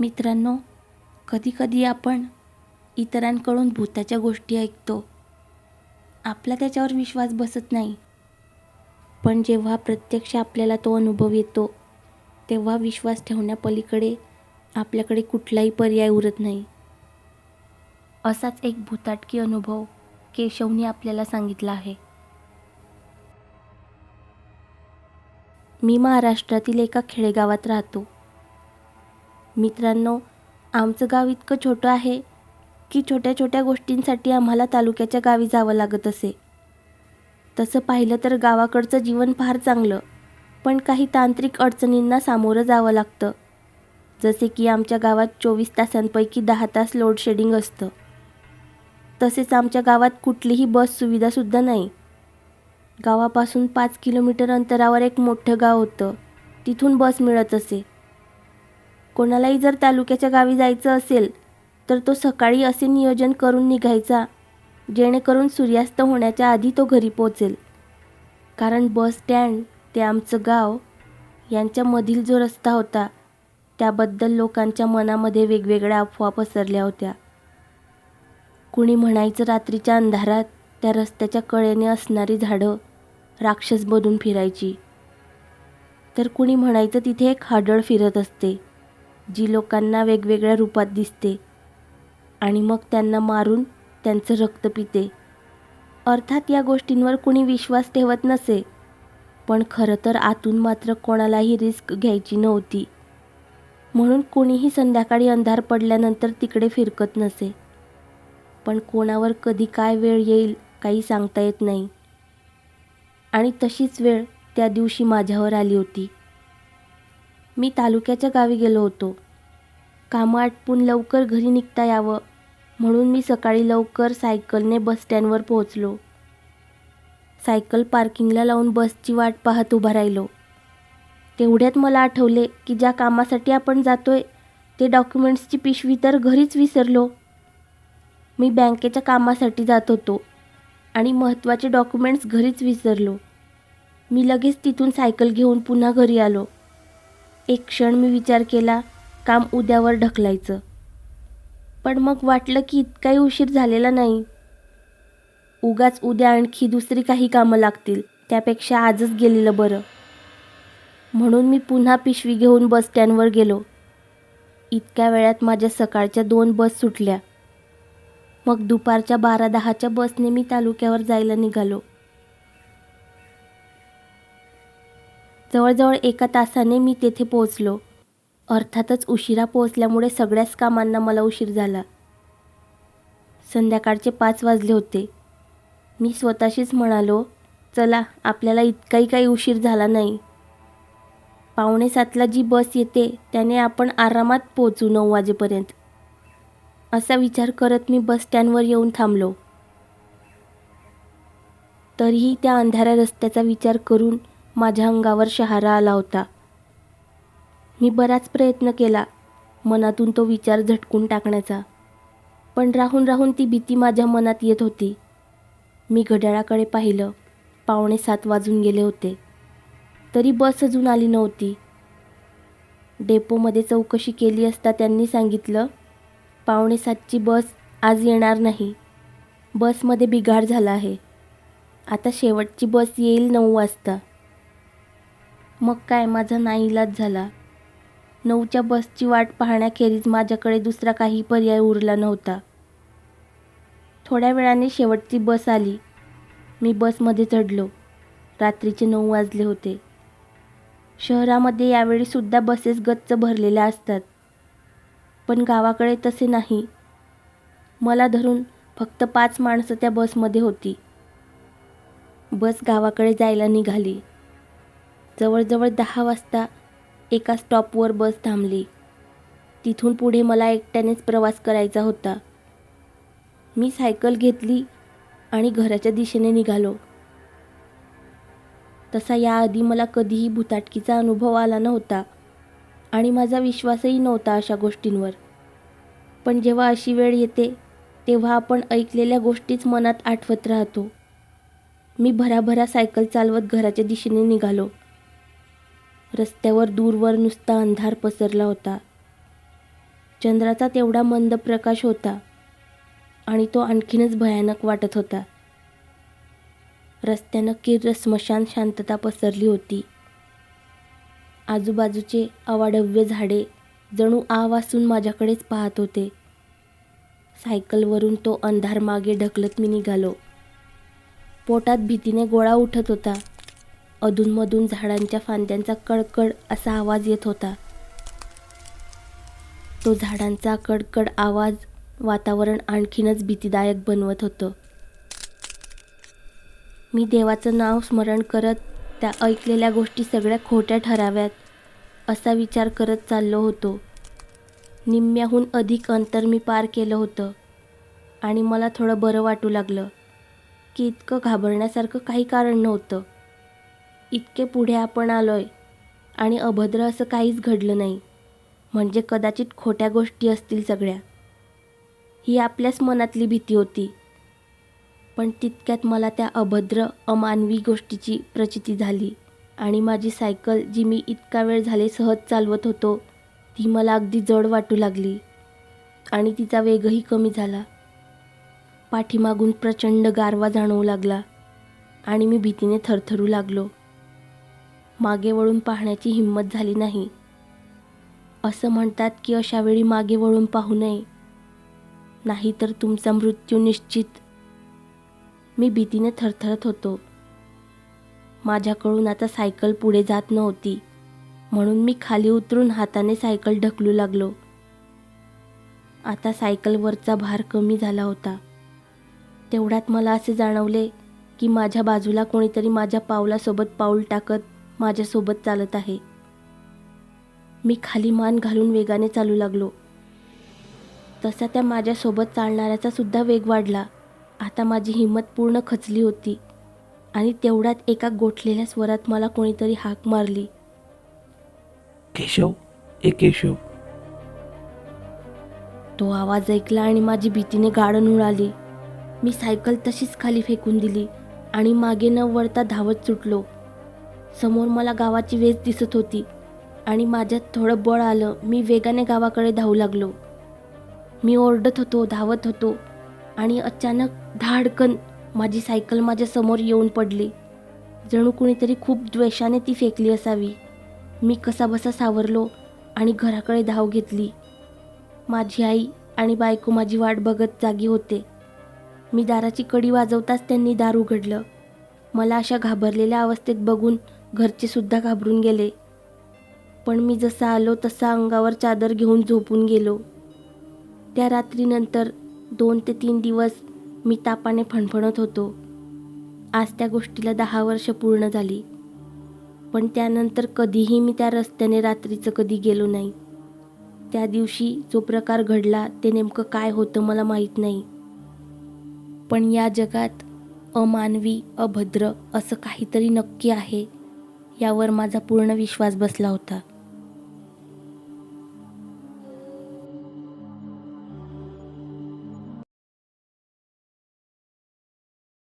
मित्रांनो कधीकधी आपण इतरांकडून भूताच्या गोष्टी ऐकतो. आपला त्याच्यावर विश्वास बसत नाही. पण जेव्हा प्रत्यक्ष आपल्याला तो अनुभव येतो तेव्हा विश्वास ठेवण्यापलीकडे आपल्याकडे कुठलाही पर्याय उरत नाही. असाच एक भूताटकी अनुभव केशवने आपल्याला सांगितला आहे. मी महाराष्ट्रातील एका खेडेगावात राहतो. मित्रांनो आमचं गाव इतकं छोटं आहे की छोट्या छोट्या गोष्टींसाठी आम्हाला तालुक्याच्या गावी जावं लागत असे. तसं पाहिलं तर गावाकडचं जीवन फार चांगलं पण काही तांत्रिक अडचणींना सामोरं जावं लागतं. जसे की आमच्या गावात चोवीस तासांपैकी दहा तास लोडशेडिंग असतं. तसेच आमच्या गावात कुठलीही बस सुविधासुद्धा नाही. गावापासून पाच किलोमीटर अंतरावर एक मोठं गाव होतं. तिथून बस मिळत असे. कोणालाही जर तालुक्याच्या गावी जायचं असेल तर तो सकाळी असे नियोजन करून निघायचा जेणेकरून सूर्यास्त होण्याच्या आधी तो घरी पोचेल. कारण बस स्टँड ते आमचं गाव यांच्यामधील जो रस्ता होता त्याबद्दल लोकांच्या मनामध्ये वेगवेगळ्या अफवा पसरल्या होत्या. कुणी म्हणायचं रात्रीच्या अंधारात त्या रस्त्याच्या कडेने असणारी झाडं राक्षस बनून फिरायची. तर कुणी म्हणायचं तिथे एक हाडळ फिरत असते. जी लोकांना वेगवेगळ्या रूपात दिसते आणि मग त्यांना मारून त्यांचं रक्त पिते. अर्थात या गोष्टींवर कुणी विश्वास ठेवत नसे पण खरं तर आतून मात्र कोणालाही रिस्क घ्यायची नव्हती. म्हणून कुणीही संध्याकाळी अंधार पडल्यानंतर तिकडे फिरकत नसे. पण कोणावर कधी काय वेळ येईल काही सांगता येत नाही. आणि तशीच वेळ त्या दिवशी माझ्यावर आली होती. मी तालुक्याच्या गावी गेलो होतो. कामं आटपून लवकर घरी निघता यावं म्हणून मी सकाळी लवकर सायकलने बस स्टँडवर पोहोचलो. सायकल पार्किंगला लावून बसची वाट पाहत उभा राहिलो. तेवढ्यात मला आठवले की ज्या कामासाठी आपण जातोय ते डॉक्युमेंट्सची पिशवी तर घरीच विसरलो. मी बँकेच्या कामासाठी जात होतो आणि महत्त्वाचे डॉक्युमेंट्स घरीच विसरलो. मी लगेच तिथून सायकल घेऊन पुन्हा घरी आलो. एक क्षण मी विचार केला काम उद्यावर ढकलायचं. पण मग वाटलं की इतकाही उशीर झालेला नाही. उगाच उद्या आणखी दुसरी काही कामं लागतील त्यापेक्षा आजच गेलेलं बरं. म्हणून मी पुन्हा पिशवी घेऊन बस स्टँडवर गेलो. इतक्या वेळात माझ्या सकाळच्या दोन बस सुटल्या. मग दुपारच्या बारा दहाच्या बसने मी तालुक्यावर जायला निघालो. जवळजवळ एका तासाने मी तेथे पोहोचलो. अर्थातच उशिरा पोहोचल्यामुळे सगळ्याच कामांना मला उशीर झाला. संध्याकाळचे पाच वाजले होते. मी स्वतःशीच म्हणालो चला आपल्याला इतकाही काही उशीर झाला नाही. पावणे सातला जी बस येते त्याने आपण आरामात पोहोचू नऊ वाजेपर्यंत. असा विचार करत मी बस स्टँडवर येऊन थांबलो. तरीही त्या अंधाऱ्या रस्त्याचा विचार करून माझ्या अंगावर शहारा आला होता. मी बराच प्रयत्न केला मनातून तो विचार झटकून टाकण्याचा. पण राहून राहून ती भीती माझ्या मनात येत होती. मी घड्याळाकडे पाहिलं पावणे सात वाजून गेले होते. तरी बस अजून आली नव्हती. डेपोमध्ये चौकशी केली असता त्यांनी सांगितलं पावणे सातची बस आज येणार नाही. बसमध्ये बिघाड झाला आहे. आता शेवटची बस येईल नऊ वाजता. मग काय माझा नाईलाज झाला. नऊच्या बसची वाट पाहण्याखेरीज माझ्याकडे दुसरा काही पर्याय उरला नव्हता. थोड्या वेळाने शेवटची बस आली. मी बसमध्ये चढलो. रात्रीचे नऊ वाजले होते. शहरामध्ये यावेळीसुद्धा बसेस गच्च भरलेल्या असतात. पण गावाकडे तसे नाही. मला धरून फक्त पाच माणसं त्या बसमध्ये होती. बस गावाकडे जायला निघाली. जवळजवळ दहा वाजता एका स्टॉपवर बस थांबली. तिथून पुढे मला एकट्यानेच प्रवास करायचा होता. मी सायकल घेतली आणि घराच्या दिशेने निघालो. तसा याआधी मला कधीही भुताटकीचा अनुभव आला नव्हता आणि माझा विश्वासही नव्हता अशा गोष्टींवर. पण जेव्हा अशी वेळ येते तेव्हा आपण ऐकलेल्या गोष्टीच मनात आठवत राहतो. मी भराभरा सायकल चालवत घराच्या दिशेने निघालो. रस्त्यावर दूरवर नुसता अंधार पसरला होता. चंद्राचा तेवढा मंद प्रकाश होता आणि तो आणखीनच भयानक वाटत होता. रस्त्यानं किर्र स्मशान शांतता पसरली होती. आजूबाजूचे अवाढव्य झाडे जणू आ वासून माझ्याकडेच पाहत होते. सायकलवरून तो अंधार मागे ढकलत मी निघालो. पोटात भीतीने गोळा उठत होता. अधूनमधून झाडांच्या फांद्यांचा कडकड असा आवाज येत होता. तो झाडांचा कडकड आवाज वातावरण आणखीनच भीतीदायक बनवत होतं. मी देवाचं नाव स्मरण करत त्या ऐकलेल्या गोष्टी सगळ्या खोट्या ठराव्यात असा विचार करत चाललो होतो. निम्म्याहून अधिक अंतर मी पार केलं होतं आणि मला थोडं बरं वाटू लागलं की इतकं घाबरण्यासारखं काही कारण नव्हतं. इतके पुढे आपण आलो आहे आणि अभद्र असं काहीच घडलं नाही. म्हणजे कदाचित खोट्या गोष्टी असतील सगळ्या. ही आपल्याच मनातली भीती होती. पण तितक्यात मला त्या अभद्र अमानवी गोष्टीची प्रचिती झाली आणि माझी सायकल जी मी इतका वेळ झाले सहज चालवत होतो ती मला अगदी जड वाटू लागली आणि तिचा वेगही कमी झाला. पाठीमागून प्रचंड गारवा जाणवू लागला आणि मी भीतीने थरथरू लागलो. मागे वळून पाहण्याची हिंमत झाली नाही. असं म्हणतात की अशा वेळी मागे वळून पाहू नये. नाहीतर तुमचा मृत्यू निश्चित. मी भीतीने थरथरत होतो. माझ्याकडून आता सायकल पुढे जात नव्हती म्हणून मी खाली उतरून हाताने सायकल ढकलू लागलो. आता सायकलवरचा भार कमी झाला होता. तेवढ्यात मला असे जाणवले की माझ्या बाजूला कोणीतरी माझ्या पावलासोबत पाऊल टाकत माझ्यासोबत चालत आहे. मी खाली मान घालून वेगाने चालू लागलो. तसा त्या माझ्यासोबत चालणाऱ्याचा सुद्धा वेग वाढला. आता माझी हिंमत पूर्ण खचली होती आणि तेवढ्यात एका गोठलेल्या स्वरात मला कोणीतरी हाक मारली. केशव ए केशव. तो आवाज ऐकला आणि माझी भीतीने गाडण उडाली. मी सायकल तशीच खाली फेकून दिली आणि मागे न वळता धावत सुटलो. समोर मला गावाची वेज दिसत होती आणि माझ्यात थोडं बळ आलं. मी वेगाने गावाकडे धावू लागलो. मी ओरडत होतो धावत होतो आणि अचानक धाडकन माझी सायकल माझ्यासमोर येऊन पडली. जणू कुणीतरी खूप द्वेषाने ती फेकली असावी. मी कसाबसा सावरलो आणि घराकडे धाव घेतली. माझी आई आणि बायको माझी वाट बघत जागी होते. मी दाराची कडी वाजवताच त्यांनी दार उघडलं. मला अशा घाबरलेल्या अवस्थेत बघून घरचेसुद्धा घाबरून गेले. पण मी जसा आलो तसा अंगावर चादर घेऊन झोपून गेलो. त्या रात्रीनंतर दोन ते तीन दिवस मी तापाने फणफणत होतो. आज त्या गोष्टीला दहा वर्ष पूर्ण झाली. पण त्यानंतर कधीही मी त्या रस्त्याने रात्रीचं कधी गेलो नाही. त्या दिवशी जो प्रकार घडला ते नेमकं काय होतं मला माहीत नाही. पण या जगात अमानवी अभद्र असं काहीतरी नक्की आहे. यावर माझा पूर्ण विश्वास बसला होता.